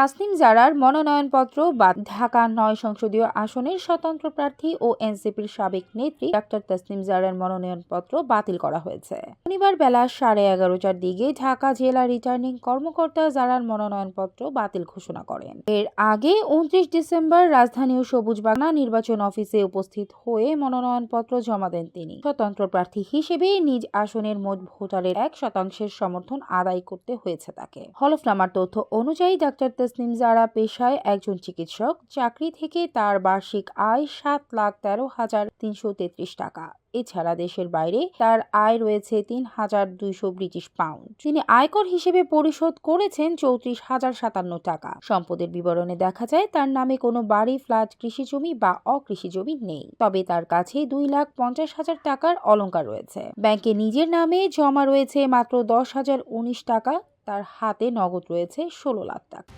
তাসনিম জারার মনোনয়নপত্র বা ঢাকা নয় সংসদীয় আসনের স্বতন্ত্র প্রার্থী ও এনসিপির সাবেক নেত্রী ডাক্তার তাসনিম জারার মনোনয়নপত্র বাতিল করা হয়েছে। শনিবার বেলা সাড়ে এগারোটার দিকে ঢাকা জেলা রিটার্নিং কর্মকর্তা জারার মনোনয়নপত্র বাতিল ঘোষণা করেন। এর আগে উনত্রিশ ডিসেম্বর রাজধানী ও সবুজবাগনা নির্বাচন অফিসে উপস্থিত হয়ে মনোনয়নপত্র জমা দেন তিনি। স্বতন্ত্র প্রার্থী হিসেবে নিজ আসনের মোট ভোটারের এক শতাংশের সমর্থন আদায় করতে হয়েছে তাকে। হলফনামার তথ্য অনুযায়ী ডাক্তার তসনিম জারা পেশায় একজন চিকিৎসক। চাকরি থেকে তার বার্ষিক আয় সাত লাখ তেরো হাজার তিনশো তেত্রিশ টাকা। এছাড়া দেশের বাইরে তার আয় রয়েছে তিন হাজার দুইশো ব্রিটিশ পাউন্ড। তিনি আয়কর হিসেবে পরিশোধ করেছেন চৌত্রিশ হাজার সাতান্ন টাকা। সম্পদের বিবরণে দেখা যায়, তার নামে কোনো বাড়ি, ফ্ল্যাট কৃষি জমি বা অকৃষি জমি নেই। তবে তার কাছে দুই লাখ পঞ্চাশ হাজার টাকার অলংকার রয়েছে। ব্যাংকে নিজের নামে জমা রয়েছে মাত্র দশ হাজার উনিশ টাকা। তার হাতে নগদ রয়েছে ষোলো লাখ টাকা।